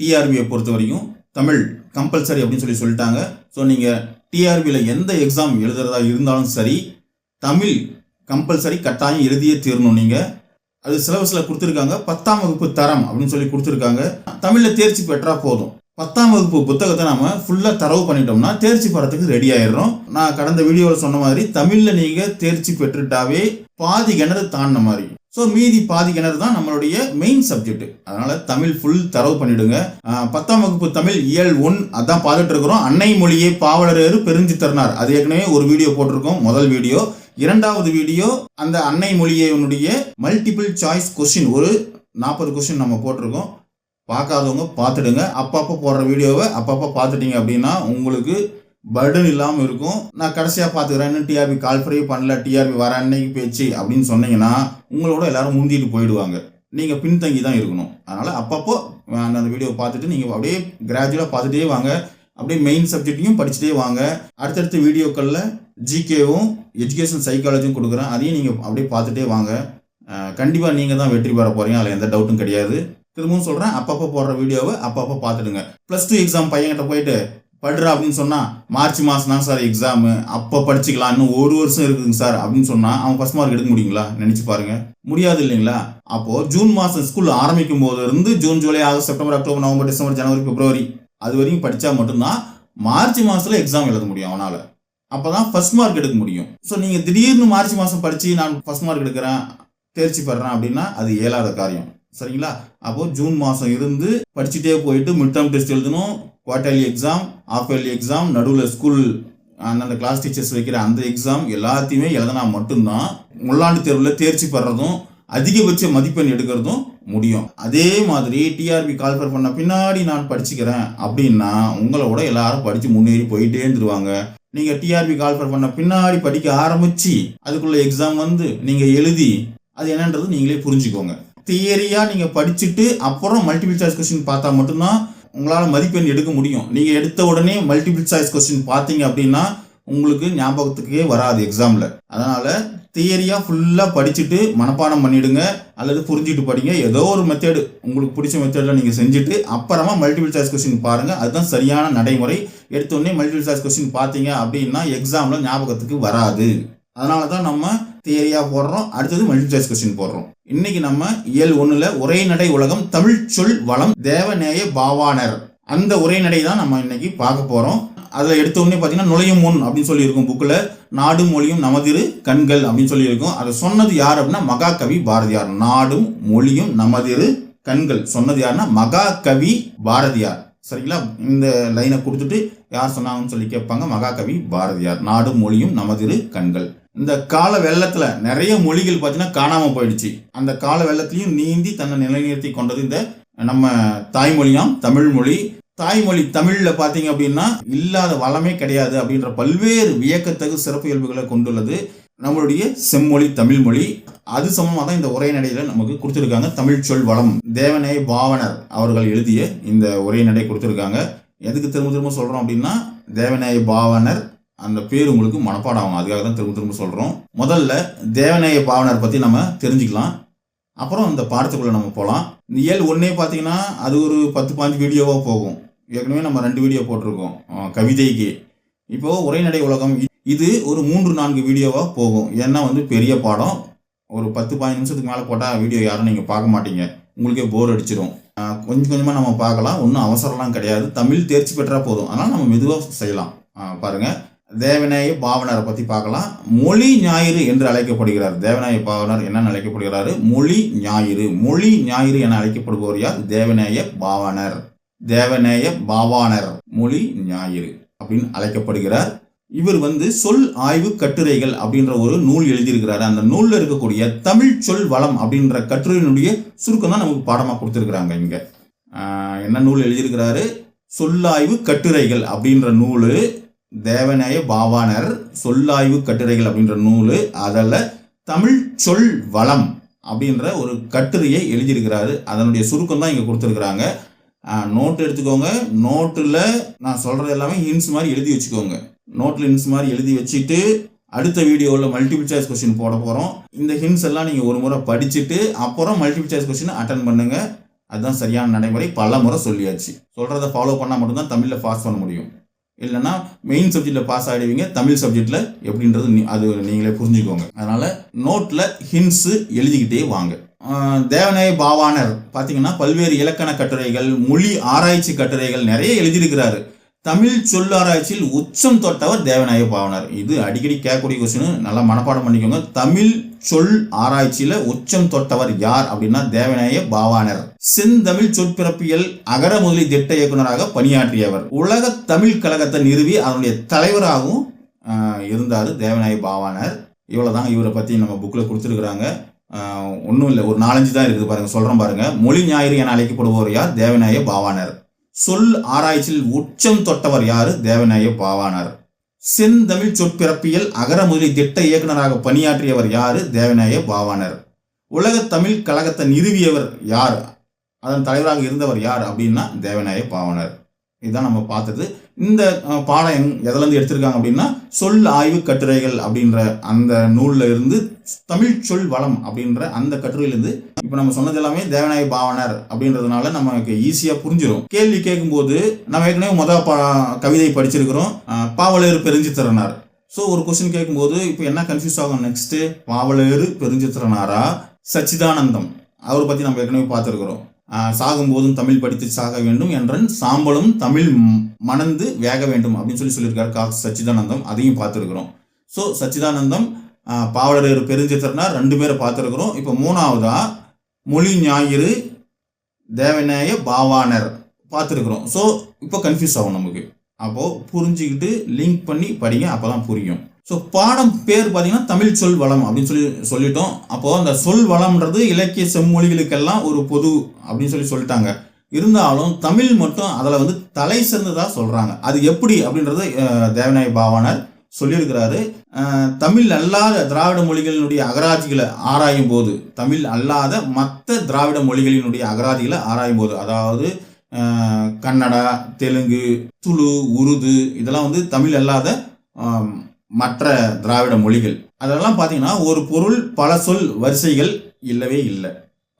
டிஆர்பியை பொறுத்த வரைக்கும் தமிழ் கம்பல்சரி அப்படின்னு சொல்லி சொல்லிட்டாங்க. ஸோ நீங்கள் டிஆர்பியில் எந்த எக்ஸாம் எழுதுறதா இருந்தாலும் சரி தமிழ் கம்பல்சரி கட்டாயம் எழுதியே தீரணும் நீங்கள் அது சிலபஸில் கொடுத்துருக்காங்க. பத்தாம் வகுப்பு தரம் அப்படின்னு சொல்லி கொடுத்துருக்காங்க. தமிழில் தேர்ச்சி பெற்றால் போதும். பத்தாம் வகுப்பு புத்தகத்தை நாம் ஃபுல்லாக தரவு பண்ணிட்டோம்னா தேர்ச்சி பெறத்துக்கு ரெடி ஆயிடுறோம். நான் கடந்த வீடியோவில் சொன்ன மாதிரி தமிழில் நீங்கள் தேர்ச்சி பெற்றுட்டாவே பாதி கிணறு தாண்டின மாதிரி. ஸோ மீதி பாதி கிணறு தான் நம்மளுடைய மெயின் சப்ஜெக்ட் அதனால தமிழ் ஃபுல் தரவு பண்ணிடுங்க. பத்தாம் வகுப்பு தமிழ் இயல் ஒன் அதான் பார்த்துட்டு இருக்கிறோம். அன்னை மொழியை பாவலரேறு பெருஞ்சு தருனார். அது ஏற்கனவே ஒரு வீடியோ போட்டிருக்கோம் முதல் வீடியோ. இரண்டாவது வீடியோ அந்த அன்னை மொழியினுடைய மல்டிபிள் சாய்ஸ் கொஸ்டின் ஒரு நாற்பது கொஸ்டின் நம்ம போட்டிருக்கோம். பார்க்காதவங்க பார்த்துடுங்க. அப்பப்போ போடுற வீடியோவை அப்பப்போ பார்த்துட்டீங்க அப்படின்னா உங்களுக்கு பர்டன் இல்லாமல் இருக்கும். நான் கடைசியாக பார்த்துக்கிறேன். இன்னும் டிஆர்பி கால் ஃப்ரீ பண்ணல. டிஆர்பி வர அன்னைக்கு பேச்சு அப்படின்னு சொன்னீங்கன்னா உங்களோட எல்லாரும் முந்திட்டு போயிடுவாங்க. நீங்கள் பின்தங்கி தான் இருக்கணும். அதனால் அப்பப்போ அந்த அந்த வீடியோ பார்த்துட்டு நீங்கள் அப்படியே கிராஜுவலாக பார்த்துட்டே வாங்க. அப்படியே மெயின் சப்ஜெக்ட்டையும் படிச்சுட்டே வாங்க. அடுத்தடுத்த வீடியோக்களில் ஜிகேவும் எஜுகேஷன் சைக்காலஜியும் கொடுக்குறேன். அதையும் நீங்கள் அப்படியே பார்த்துட்டே வாங்க. கண்டிப்பாக நீங்கள் தான் வெற்றி பெற போகிறீங்க அதில் எந்த டவுட்டும் கிடையாது. திரும்பவும் சொல்கிறேன் அப்பப்போ போடுற வீடியோவை அப்பப்போ பார்த்துடுங்க. ப்ளஸ் டூ எக்ஸாம் பையன்கிட்ட போயிட்டு படுறா அப்படின்னு சொன்னால் மார்ச் மாதம் தான் சார் எக்ஸாமு அப்போ படிச்சுக்கலாம். இன்னும் ஒரு வருஷம் இருக்குதுங்க சார். அப்படின்னு சொன்னால் அவன் ஃபஸ்ட் மார்க் எடுக்க முடியுங்களா? நினச்சி பாருங்கள் முடியாது இல்லைங்களா? அப்போது ஜூன் மாதம் ஸ்கூல் ஆரம்பிக்கும் போதுலேருந்து June July August September October November December ஜனவரி பிப்ரவரி அது வரைக்கும் படித்தா மட்டும்தான் மார்ச் மாதத்தில் எக்ஸாம் எழுத முடியும் அவனால். அப்போ தான் ஃபஸ்ட் மார்க் எடுக்க முடியும். ஸோ நீங்கள் திடீர்னு மார்ச் மாதம் படித்து நான் ஃபஸ்ட் மார்க் எடுக்கிறேன். தேர்ச்சி பெறேன் அப்படின்னா அது இயலாத காரியம். சரிங்களா? அப்போது ஜூன் மாதம் இருந்து படிச்சுட்டே போயிட்டு மிட் டேர்ம் டெஸ்ட் எழுதணும். Quarterly exam half yearly exam நடுவில் ஸ்கூல் அந்தந்த கிளாஸ் டீச்சர்ஸ் வைக்கிற அந்த எக்ஸாம் எல்லாத்தையுமே எழுதினா மட்டும்தான் முள்ளாண்டு தேர்வில் தேர்ச்சி பெறதும் அதிகபட்ச மதிப்பெண் எடுக்கிறதும் முடியும். அதே மாதிரி டிஆர்பி கால்ஃபர் பண்ண பின்னாடி நான் படிச்சுக்கிறேன் அப்படின்னா உங்களோட எல்லாரும் படித்து முன்னேறி போயிட்டே இருந்துருவாங்க. நீங்கள் டிஆர்பி கால்ஃபர் பண்ண பின்னாடி படிக்க ஆரம்பித்து அதுக்குள்ள எக்ஸாம் வந்து நீங்கள் எழுதி அது என்னன்றது நீங்களே புரிஞ்சுக்கோங்க. தியரியாக நீங்கள் படிச்சுட்டு அப்புறம் மல்டிபிள் சாய்ஸ் கொஸ்டின் பார்த்தா மட்டும்தான் உங்களால் மதிப்பெண் எடுக்க முடியும். நீங்கள் எடுத்த உடனே மல்டிபிள் சாய்ஸ் கொஸ்டின் பார்த்தீங்க அப்படின்னா உங்களுக்கு ஞாபகத்துக்கே வராது எக்ஸாமில் அதனால் தியரியாக ஃபுல்லாக படிச்சுட்டு மனப்பாடம் பண்ணிவிடுங்க அல்லது புரிஞ்சுட்டு படிங்க. ஏதோ ஒரு மெத்தேடு உங்களுக்கு பிடிச்ச மெத்தேடில் நீங்கள் செஞ்சுட்டு அப்புறமா மல்டிபிள் சாய்ஸ் கொஸ்டின் பாருங்கள் அதுதான் சரியான நடைமுறை. எடுத்தோடனே மல்டிபிள் சாய்ஸ் கொஸ்டின் பார்த்தீங்க அப்படின்னா எக்ஸாமில் ஞாபகத்துக்கு வராது. அதனால தான் நம்ம தியரியாக போடுறோம். அடுத்தது மல்டிபிள் சாய்ஸ் கொஸ்டின் போடுறோம். இன்னைக்கு நம்ம இயல் ஒண்ணுல உரைநடை உலகம் தமிழ் சொல் வளம் தேவநேய பாவானர் அந்த உரைநடை தான் நம்ம இன்னைக்கு பார்க்க போறோம். அதில் எடுத்த உடனே பார்த்தீங்கன்னா நுழையும் முன் அப்படின்னு சொல்லியிருக்கும் புக்கில் நாடும் மொழியும் நமதிரு கண்கள் அப்படின்னு சொல்லியிருக்கும். அதை சொன்னது யார் அப்படின்னா மகாகவி பாரதியார். நாடும் மொழியும் நமதிரு கண்கள். சொன்னது யாருன்னா மகாகவி பாரதியார். சரிங்களா? இந்த லைனை கொடுத்துட்டு யார் சொன்னாங்கன்னு சொல்லி கேட்பாங்க மகாகவி பாரதியார். நாடும் மொழியும் நமதிரு கண்கள். இந்த கால வெள்ளத்தில் நிறைய மொழிகள் பார்த்தீங்கன்னா காணாமல் போயிடுச்சு. அந்த கால வெள்ளத்திலையும் நீந்தி தன்னை நிலைநிறுத்தி கொண்டது இந்த நம்ம தாய்மொழியாம் தமிழ் மொழி தாய்மொழி தமிழில் பார்த்தீங்க அப்படின்னா இல்லாத வளமே கிடையாது அப்படின்ற பல்வேறு வியக்கத்தகு சிறப்பு இயல்புகளை கொண்டுள்ளது. நம்மளுடைய செம்மொழி தமிழ் மொழி அது சமமாக தான் இந்த உரைநடையில நமக்கு கொடுத்துருக்காங்க. தமிழ் சொல் வளம். தேவனே பாவனர் அவர்கள் எழுதிய இந்த உரைநடை கொடுத்துருக்காங்க. எதுக்கு திரும்ப திரும்ப சொல்கிறோம் அப்படின்னா தேவநாய பாவனர் அந்த பேர் உங்களுக்கு மனப்பாடம் ஆகும் அதுக்காக தான் திரும்ப திரும்ப சொல்கிறோம் முதல்ல தேவநேய பாவனர் பற்றி நம்ம தெரிஞ்சுக்கலாம். அப்புறம் இந்த பாடத்துக்குள்ளே நம்ம போகலாம் இந்த இயல் ஒன்றே பார்த்தீங்கன்னா அது ஒரு பத்து பாஞ்சு வீடியோவாக போகும். ஏற்கனவே நம்ம ரெண்டு வீடியோ போட்டிருக்கோம். கவிதைக்கு. இப்போது உரைநடை உலகம் இது ஒரு மூன்று நான்கு வீடியோவாக போகும். ஏன்னா வந்து பெரிய பாடம். ஒரு பத்து பதினஞ்சு நிமிஷத்துக்கு மேலே போட்டால் வீடியோ யாரும் நீங்கள் பார்க்க மாட்டீங்க. உங்களுக்கே போர் அடிச்சிடும் கொஞ்சம் கொஞ்சமாக நம்ம பார்க்கலாம். ஒன்றும் அவசரம்லாம் கிடையாது. தமிழ் தேர்ச்சி பெற்றால் போதும். அதனால் நம்ம மெதுவாக செய்யலாம். பாருங்கள் தேவநாய பாவனரை பற்றி பார்க்கலாம். மொழி ஞாயிறு என்று அழைக்கப்படுகிறார். தேவநாய பாவனர் என்னென்னு அழைக்கப்படுகிறாரு? மொழி ஞாயிறு. மொழி ஞாயிறு என அழைக்கப்படுபவர் யார்? தேவநேய பாவனர். தேவநேய பாவாணர். மொழி ஞாயிறு அப்படின்னு அழைக்கப்படுகிறார். இவர் வந்து சொல் ஆய்வு கட்டுரைகள் அப்படின்ற ஒரு நூல் எழுதியிருக்கிறாரு. அந்த நூலில் இருக்கக்கூடிய தமிழ் சொல் வளம் அப்படின்ற கட்டுரையினுடைய சுருக்கம் தான் நமக்கு பாடமாக கொடுத்துருக்குறாங்க இங்கே. என்ன நூல் எழுதியிருக்கிறாரு? சொல்லாய்வு கட்டுரைகள் அப்படின்ற நூல். தேவநேய பாவாணர் சொல்லாய்வு கட்டுரைகள் அப்படின்ற நூல் அதில் தமிழ் சொல் வளம் அப்படின்ற ஒரு கட்டுரையை எழுதியிருக்கிறாரு. அதனுடைய சுருக்கம் தான் இங்கே கொடுத்துருக்குறாங்க. நோட்டு எடுத்துக்கோங்க. நோட்டில் நான் சொல்கிறது எல்லாமே ஹின்ஸ் மாதிரி எழுதி வச்சுக்கோங்க. நோட்டில் ஹின்ஸ் மாதிரி எழுதி வச்சுட்டு அடுத்த வீடியோவில் மல்டிபிள் சாய்ஸ் கொஸ்டின் போட போகிறோம் இந்த ஹின்ஸ் எல்லாம் நீங்கள் ஒரு முறை படிச்சுட்டு அப்புறம் மல்டிபிள் சாய்ஸ் கொஸ்டின் அட்டன் பண்ணுங்கள் அதுதான் சரியான நடைமுறை. பல முறை சொல்லியாச்சு. சொல்கிறத ஃபாலோ பண்ணால் மட்டும்தான் தமிழில் பாஸ் பண்ண முடியும். இல்லைன்னா மெயின் சப்ஜெக்டில் பாஸ் ஆகிடுவீங்க தமிழ் சப்ஜெக்டில் எப்படின்றது நீ- அது நீங்களே புரிஞ்சுக்கோங்க. அதனால் நோட்டில் ஹின்ஸு எழுதிக்கிட்டே வாங்க. தேவநாய பாவானர் பார்த்தீங்கன்னா பல்வேறு இலக்கண கட்டுரைகள் மொழி ஆராய்ச்சி கட்டுரைகள் நிறைய எழுதியிருக்கிறாரு. தமிழ் சொல்லாராய்ச்சியில் உச்சம் தொட்டவர் தேவநாய பாவனர் இது அடிக்கடி கேட்கக்கூடிய கொஸ்டின் நல்லா மனப்பாடம் பண்ணிக்கோங்க. தமிழ் சொல் ஆராய்ச்சியில் உச்சம் தொட்டவர் யார் அப்படின்னா தேவநாய பாவானர் செந்தமிழ் சொற்பிறப்பியல் அகர முதலி திட்ட இயக்குனராக பணியாற்றியவர். உலக தமிழ் கழகத்தை நிறுவி அதனுடைய தலைவராகவும் இருந்தார் தேவநாய பாவானர் இவ்வளோதாங்க இவரை பற்றி நம்ம புக்கில் கொடுத்துருக்குறாங்க. ஒன்றும் இல்லை ஒரு நாலஞ்சு தான் இருக்குது பாருங்கள் சொல்கிறோம் பாருங்கள் மொழி ஞாயிறு என அழைக்கப்படுபவர் யார்? தேவநாய பாவாணர். சொல் ஆராய்ச்சியில் உச்சம் தொட்டவர் யார்? தேவநாய பாவானர் செந்தமிழ் சொற்பிறப்பியல் அகர முதலி திட்ட இயக்குனராக பணியாற்றியவர் யார்? தேவநாய பாவாணர். உலக தமிழ் கழகத்தை நிறுவியவர் யார்? அதன் தலைவராக இருந்தவர் யார் அப்படின்னா தேவநாய பாவனர். இதுதான் நம்ம பார்த்தது. இந்த பாடம் எங் எதுலேருந்து எடுத்திருக்காங்க அப்படின்னா சொல் ஆய்வு கட்டுரைகள் அப்படின்ற அந்த நூலில் இருந்து தமிழ் சொல் வளம் அப்படின்ற அந்த கட்டுரையிலிருந்து இப்போ நம்ம சொன்னது எல்லாமே தேவநாய பாவனர் அப்படின்றதுனால நமக்கு ஈஸியாக புரிஞ்சிடும் கேள்வி கேட்கும்போது நம்ம ஏற்கனவே முத பா கவிதை படிச்சிருக்கிறோம். அஹ், பாவலர் பெருஞ்சித்திரனார். ஸோ ஒரு கொஸ்டின் கேட்கும்போது இப்போ என்ன கன்ஃபியூஸ் ஆகும் நெக்ஸ்ட் பாவலர் பெருஞ்சித்திரனாரா? சச்சிதானந்தம். அவரை பற்றி நம்ம ஏற்கனவே பார்த்துருக்குறோம். சாகும்போதும் தமிழ் படித்து சாக வேண்டும் என்றன் சாம்பலும் தமிழ் மணந்து வேக வேண்டும் அப்படின்னு சொல்லி சொல்லியிருக்காரு கா சச்சிதானந்தம். அதையும் பார்த்துருக்குறோம். ஸோ சச்சிதானந்தம் ஆஹ் பாவலர் பெருஞ்சித்திரனார் ரெண்டு பேரை பார்த்துருக்குறோம். இப்போ மூணாவதா மொழி ஞாயிறு தேவநேய பாவானர் பார்த்துருக்குறோம். ஸோ இப்போ கன்ஃபியூஸ் ஆகும் நமக்கு. அப்போது புரிஞ்சுக்கிட்டு லிங்க் பண்ணி படிங்க அப்போ தான் புரியும். ஸோ பாடம் பேர் பார்த்தீங்கன்னா தமிழ் சொல் வளம் அப்படின்னு சொல்லி சொல்லிட்டோம். அப்போது அந்த சொல் வளம்ன்றது இலக்கிய செம்மொழிகளுக்கெல்லாம் ஒரு பொது அப்படின்னு சொல்லி சொல்லிட்டாங்க. இருந்தாலும் தமிழ் மட்டும் அதில் வந்து தலை சிறந்ததாக சொல்கிறாங்க அது எப்படி அப்படின்றது தேவநாய பாவாணர் சொல்லியிருக்கிறாரு. தமிழ் அல்லாத திராவிட மொழிகளினுடைய அகராதிகளை ஆராயும் போது தமிழ் அல்லாத மற்ற திராவிட மொழிகளினுடைய அகராதிகளை ஆராயும் போது அதாவது கன்னடா தெலுங்கு துளு உருது இதெல்லாம் வந்து தமிழ் அல்லாத மற்ற திராவிட மொழிகள். அதெல்லாம் பார்த்தீங்கன்னா ஒரு பொருள் பல சொல் வரிசைகள் இல்லவே இல்லை.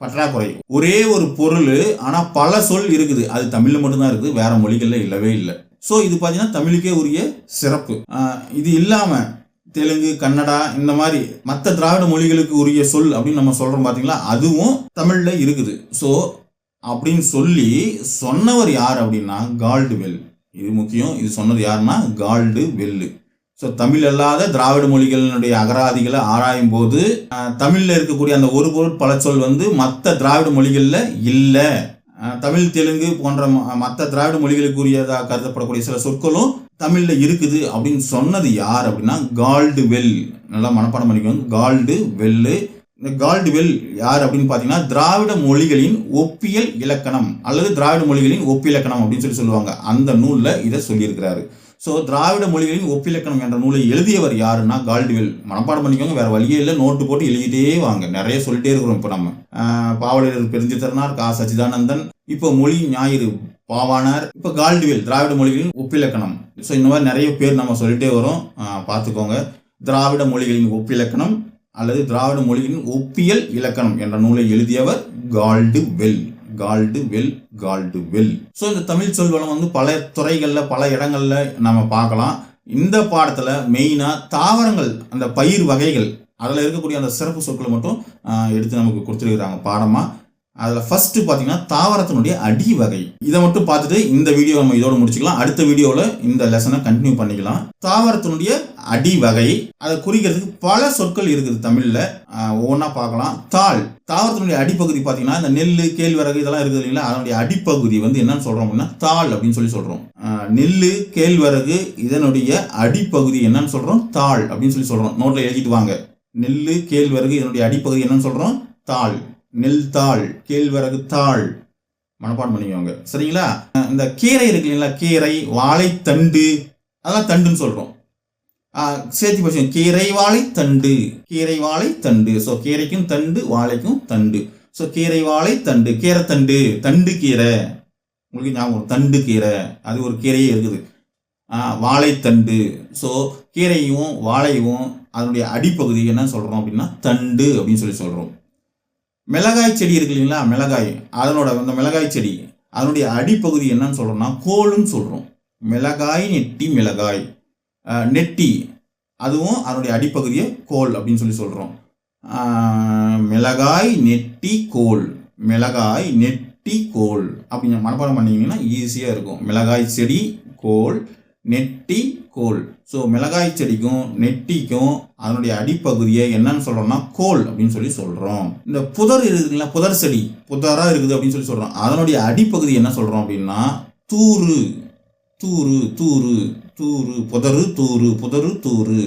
பற்றாக்குறை. ஒரே ஒரு பொருள் ஆனால் பல சொல் இருக்குது. அது தமிழில் மட்டும்தான் இருக்குது வேற மொழிகளில் இல்லவே இல்லை. ஸோ இது பார்த்தீங்கன்னா தமிழுக்கே உரிய சிறப்பு. இது இல்லாமல் தெலுங்கு கன்னடா இந்த மாதிரி மற்ற திராவிட மொழிகளுக்கு உரிய சொல் அப்படின்னு நம்ம சொல்கிறோம் பார்த்தீங்களா அதுவும் தமிழில் இருக்குது. ஸோ அப்படின்னு சொல்லி சொன்னவர் யார் அப்படின்னா கால்டு வெல் இது முக்கியம். இது சொன்னது யாருன்னா கால்டு வெல்லு ஸோ தமிழ் அல்லாத திராவிட மொழிகளினுடைய அகராதிகளை ஆராயும் போது தமிழில் இருக்கக்கூடிய அந்த ஒரு பொருள் பல சொல் வந்து மற்ற திராவிட மொழிகளில் இல்லை. தமிழ் தெலுங்கு போன்ற மற்ற திராவிட மொழிகளுக்குரியதாக கருதப்படக்கூடிய சில சொற்களும் தமிழில் இருக்குது. அப்படின்னு சொன்னது யார் அப்படின்னா கால்டு வெல் நல்லா மனப்பாடம் பண்ணிக்கோங்க. கால்டு வெல்லு இந்த கால்டு வெல் யார் அப்படின்னு பார்த்தீங்கன்னா திராவிட மொழிகளின் ஒப்பியல் இலக்கணம் அல்லது திராவிட மொழிகளின் ஒப்பிலக்கணம் அப்படின்னு சொல்லி சொல்லுவாங்க. அந்த நூலில் இதை சொல்லியிருக்கிறாரு. ஸோ திராவிட மொழிகளின் ஒப்பிலக்கணம் என்ற நூலை எழுதியவர் யாருன்னா கால்டுவெல். மனப்பாடம் பண்ணிக்கோங்க வேற வழியே இல்லை. நோட்டு போட்டு எழுதிட்டே வாங்க. நிறைய சொல்லிட்டே இருக்கிறோம் இப்போ நம்ம. ஆஹ் பாவலர் பெருஞ்சித்திரனார் கா. சச்சிதானந்தன். இப்போ மொழி ஞாயிறு பாவானார் இப்போ கால்டுவெல் திராவிட மொழிகளின் ஒப்பிலக்கணம். ஸோ இந்த மாதிரி நிறைய பேர் நம்ம சொல்லிட்டே வரோம். பார்த்துக்கோங்க. திராவிட மொழிகளின் ஒப்பிலக்கணம் அல்லது திராவிட மொழியின் ஒப்பியல் இலக்கணம் என்ற நூலை எழுதியவர் called well called well called well so இந்த தமிழ் சொல்வளம் வந்து பல துறைகளில் பல இடங்களில் நம்ம பார்க்கலாம். இந்த பாடத்தில் மெயினாக தாவரங்கள் அந்த பயிர் வகைகள் அதில் இருக்கக்கூடிய அந்த சிறப்பு சொற்களை மட்டும் எடுத்து நமக்கு கொடுத்துருக்குறாங்க பாடமாக அதில் ஃபஸ்ட்டு பார்த்தீங்கன்னா தாவரத்தினுடைய அடி வகை. இதை மட்டும் பார்த்துட்டு இந்த வீடியோ நம்ம இதோடு முடிச்சுக்கலாம். அடுத்த வீடியோவில் இந்த லெசனை கண்டினியூ பண்ணிக்கலாம். தாவரத்தினுடைய அடி வகை. அதை குறிக்கிறதுக்கு பல சொற்கள் இருக்குது தமிழில். ஒவ்வொன்றா பார்க்கலாம். தாள். தாவரத்தினுடைய அடிப்பகுதி பார்த்தீங்கன்னா இந்த நெல் கேழ்வரகு இதெல்லாம் இருக்குது இல்லைங்களா? அதனுடைய அடிப்பகுதி வந்து என்னன்னு சொல்கிறோம் அப்படின்னா தாள் அப்படின்னு சொல்லி சொல்கிறோம் நெல் கேழ்வரகு இதனுடைய அடிப்பகுதி என்னன்னு சொல்கிறோம் தாள் அப்படின்னு சொல்லி சொல்கிறோம் நோட்டில் எழுதிட்டு வாங்க. நெல் கேழ்வரகு இதனுடைய அடிப்பகுதி என்னன்னு சொல்கிறோம் தாள். நெல் தாள் கேழ்வரகு தாள். மனப்பாடம் பண்ணிக்கோங்க. சரிங்களா? இந்த கீரை இருக்கு இல்லைங்களா? கீரை வாழைத்தண்டு அதெல்லாம் தண்டுன்னு சொல்கிறோம் சேர்த்து படிச்சோம் கீரை வாழை தண்டு. கீரை வாழை தண்டு. ஸோ கீரைக்கும் தண்டு வாழைக்கும் தண்டு. ஸோ கீரை வாழை தண்டு. கீரைத்தண்டு தண்டு. கீரை. உங்களுக்கு ஞாபகம் தண்டு கீரை. அது ஒரு கீரையே இருக்குது. வாழைத்தண்டு ஸோ கீரையும் வாழையும் அதனுடைய அடிப்பகுதி என்ன சொல்கிறோம் அப்படின்னா தண்டு அப்படின்னு சொல்லி சொல்கிறோம் மிளகாய் செடி இருக்கு இல்லைங்களா? மிளகாய். அதனோட அந்த மிளகாய் செடி அதனுடைய அடிப்பகுதி என்னன்னு சொல்கிறோம்னா கோல்னு சொல்கிறோம் மிளகாய் நெட்டி மிளகாய். நெட்டி. அதுவும் அதனுடைய அடிப்பகுதியை கோல் அப்படின்னு சொல்லி சொல்கிறோம் மிளகாய் நெட்டி கோல். மிளகாய் நெட்டி கோல். அப்படிங்க மனப்பாடம் பண்ணிங்கன்னா ஈஸியாக இருக்கும். மிளகாய் செடி கோல். நெட்டி கோல். ஸோ மிளகாய் செடிக்கும் நெட்டிக்கும் அதனுடைய அடிப்பகுதியை என்னன்னு சொல்கிறோம்னா கோல் அப்படின்னு சொல்லி சொல்கிறோம் இந்த புதர் இருக்குதுங்களா புதர் செடி. புதராக இருக்குது அப்படின்னு சொல்லி சொல்கிறோம் அதனுடைய அடிப்பகுதி என்ன சொல்கிறோம் அப்படின்னா தூறு. தூறு தூறு. தூறு புதரு தூறு புதரு தூறு.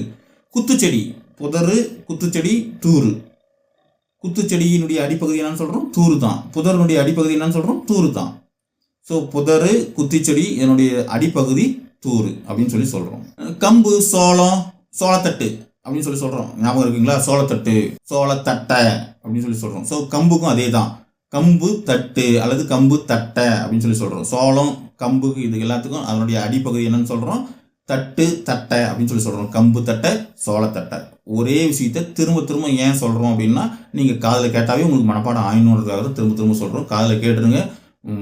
குத்துச்செடி புதரு குத்துச்செடி தூறு. குத்துச்செடியினுடைய அடிப்பகுதி என்னன்னு சொல்கிறோம் தூறு தான். புதருனுடைய அடிப்பகுதி என்னன்னு சொல்கிறோம் தூறு தான். ஸோ புதரு குத்திச்செடி இதனுடைய அடிப்பகுதி தூறு அப்படின்னு சொல்லி சொல்கிறோம் கம்பு சோளம் சோளத்தட்டு அப்படின்னு சொல்லி சொல்கிறோம் ஞாபகம் இருக்குங்களா? சோளத்தட்டு சோளத்தட்டை அப்படின்னு சொல்லி சொல்கிறோம் ஸோ கம்புக்கும் அதே தான். கம்பு தட்டு அல்லது கம்பு தட்டை அப்படின்னு சொல்லி சொல்கிறோம் சோளம் கம்பு இது எல்லாத்துக்கும் அதனுடைய அடிப்பகுதி என்னன்னு சொல்கிறோம் தட்டு தட்டை அப்படின்னு சொல்லி சொல்கிறோம் கம்பு தட்டை சோளத்தட்டை ஒரே விஷயத்தை திரும்ப திரும்ப ஏன் சொல்கிறோம் அப்படின்னா நீங்கள் காதில் கேட்டாவே உங்களுக்கு மனப்பாடம் ஆயினுன்றதுக்காக தான் திரும்ப திரும்ப சொல்கிறோம் காதில் கேட்டுருங்க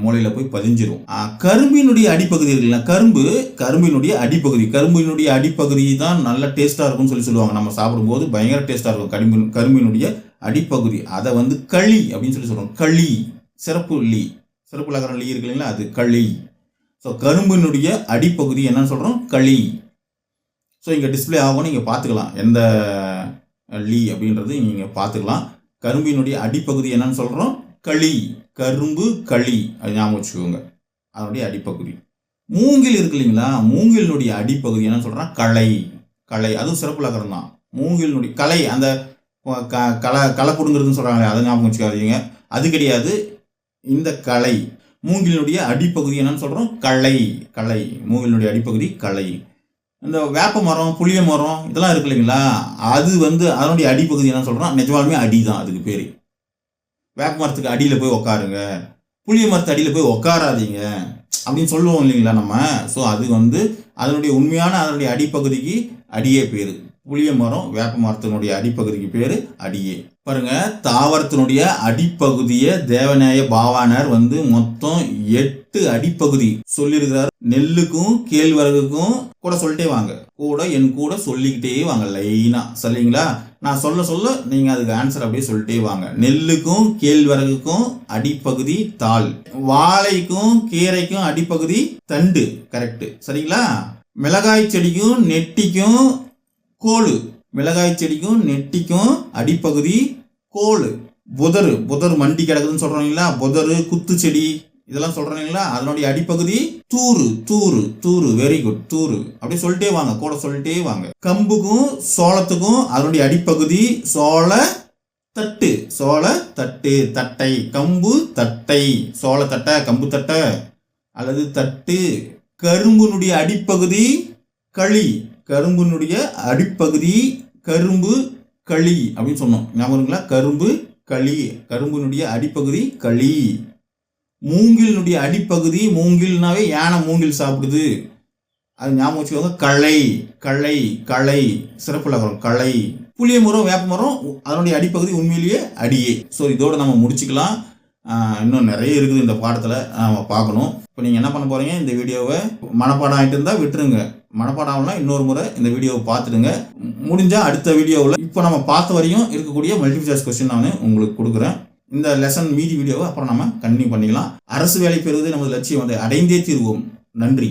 மூளையில் போய் பதிஞ்சிரும். கரும்பினுடைய அடிப்பகுதி இருக்குல்ல கரும்பு கரும்பினுடைய அடிப்பகுதி. கரும்பினுடைய அடிப்பகுதி தான் நல்ல டேஸ்ட்டாக இருக்கும்னு சொல்லி சொல்லுவாங்க. நம்ம சாப்பிடும்போது பயங்கர டேஸ்ட்டாக இருக்கும். கரும்பின் கரும்பினுடைய அடிப்பகுதி. அதை வந்து களி அப்படின்னு சொல்லி சொல்கிறோம் களி சிறப்பு லீ. சிறப்பு லகரம் லீ இருக்கு இல்லைங்களா? அது களி. ஸோ கரும்பினுடைய அடிப்பகுதி என்னன்னு சொல்கிறோம் களி. ஸோ இங்கே டிஸ்ப்ளே ஆகும். நீங்கள் பார்த்துக்கலாம். எந்த லீ அப்படின்றது நீங்கள் பார்த்துக்கலாம். கரும்பினுடைய அடிப்பகுதி என்னன்னு சொல்கிறோம் களி. கரும்பு களி. அது ஞாபகம் வச்சுக்கோங்க. அதனுடைய அடிப்பகுதி. மூங்கில் இருக்கு இல்லைங்களா? மூங்கிலினுடைய அடிப்பகுதி என்னன்னு சொல்கிறோம் களை. களை. அதுவும் சிறப்பு லகரம் தான். மூங்கிலினுடைய கலை அந்த க களை களை பிடுங்கிறதுன்னு சொல்கிறாங்களே அதை ஞாபகம் வச்சுக்காதீங்க. அது கிடையாது. இந்த களை. மூங்கிலினுடைய அடிப்பகுதி என்னன்னு சொல்கிறோம் களை களை மூங்கிலினுடைய அடிப்பகுதி களை இந்த வேப்ப மரம் புளிய மரம் இதெல்லாம் இருக்கு இல்லைங்களா? அது வந்து அதனுடைய அடிப்பகுதி என்ன சொல்கிறோம் நிஜமாலுமே அடி தான் அதுக்கு பேர். வேப்ப மரத்துக்கு அடியில் போய் உக்காருங்க. புளிய மரத்து அடியில் போய் உக்காராதீங்க. அப்படின்னு சொல்லுவோம் இல்லைங்களா நம்ம? ஸோ அது வந்து அதனுடைய உண்மையான அதனுடைய அடிப்பகுதிக்கு அடியே பேர். புளிய மரம் வேப்ப மரத்தினுடைய அடிப்பகுதிக்கு பேர் அடியே. பாருங்க தாவரத்தினுடைய அடிப்பகுதியை தேவநாய பாவானர் வந்து மொத்தம் எட்டு அடிப்பகுதி சொல்லியிருக்கிறார். நெல்லுக்கும் கேழ்வரகுக்கும் கூட சொல்லிட்டே வாங்க. கூட என் கூட சொல்லிக்கிட்டே வாங்க லைனா. சரிங்களா? நான் சொல்ல சொல்ல நீங்க அதுக்கு ஆன்சர் அப்படியே சொல்லிட்டே வாங்க. நெல்லுக்கும் கேழ்வரகுக்கும் அடிப்பகுதி தாள். வாழைக்கும் கீரைக்கும் அடிப்பகுதி தண்டு. கரெக்டு சரிங்களா? மிளகாய் செடிக்கும் நெட்டிக்கும் கோழு. மிளகாய் செடிக்கும் நெட்டிக்கும் அடிப்பகுதி கோழு. புதர். புதர் மண்டி கிடக்குதுன்னு இல்லைங்களா? புதரு குத்து செடி இதெல்லாம் சொல்றீங்களா அதனுடைய அடிப்பகுதி தூறு தூறு தூறு. Very good தூறு. அப்படியே சொல்லிட்டே வாங்க. கூட சொல்லிட்டே வாங்க. கம்புக்கும் சோளத்துக்கும் அதனுடைய அடிப்பகுதி சோள தட்டு. சோள தட்டு தட்டை. கம்பு தட்டை. சோள தட்டை கம்பு தட்டை. அல்லது தட்டு. கரும்புனுடைய அடிப்பகுதி களி. கரும்பினுடைய அடிப்பகுதி கரும்பு களி அப்படின்னு சொன்னோம். ஞாபகம் இருக்குங்களா? கரும்பு களி. கரும்பினுடைய அடிப்பகுதி களி. மூங்கிலினுடைய அடிப்பகுதி மூங்கில்னாவே யானை மூங்கில் சாப்பிடுது. அது ஞாபகம் வச்சுக்கோங்க. களை களை களை சிறப்பு லகரம் களை புளிய மரம் வேப்ப மரம் அதனுடைய அடிப்பகுதி உண்மையிலேயே அடியே. ஸோ இதோட நம்ம முடிச்சுக்கலாம். இன்னும் நிறைய இருக்குது இந்த பாடத்தில். நம்ம பார்க்கணும். இப்போ நீங்கள் என்ன பண்ண போகிறீங்க இந்த வீடியோவை மனப்பாடம் ஆகிட்டு இருந்தால் விட்டுருங்க. மனப்பாடம் இன்னொரு முறை இந்த வீடியோவை பார்த்துடுங்க. முடிஞ்சால் அடுத்த வீடியோவில் இப்போ நம்ம பார்த்த வரையும் இருக்கக்கூடிய மல்டிபிள் சாய்ஸ் கொஸ்டின் நான் உங்களுக்கு கொடுக்குறேன். இந்த லெசன் மீதி வீடியோவை அப்புறம் நம்ம கண்டினியூ பண்ணிக்கலாம். அரசு வேலை பெறுவது நமது லட்சியம். வந்து அடைந்தே தீர்வோம். நன்றி.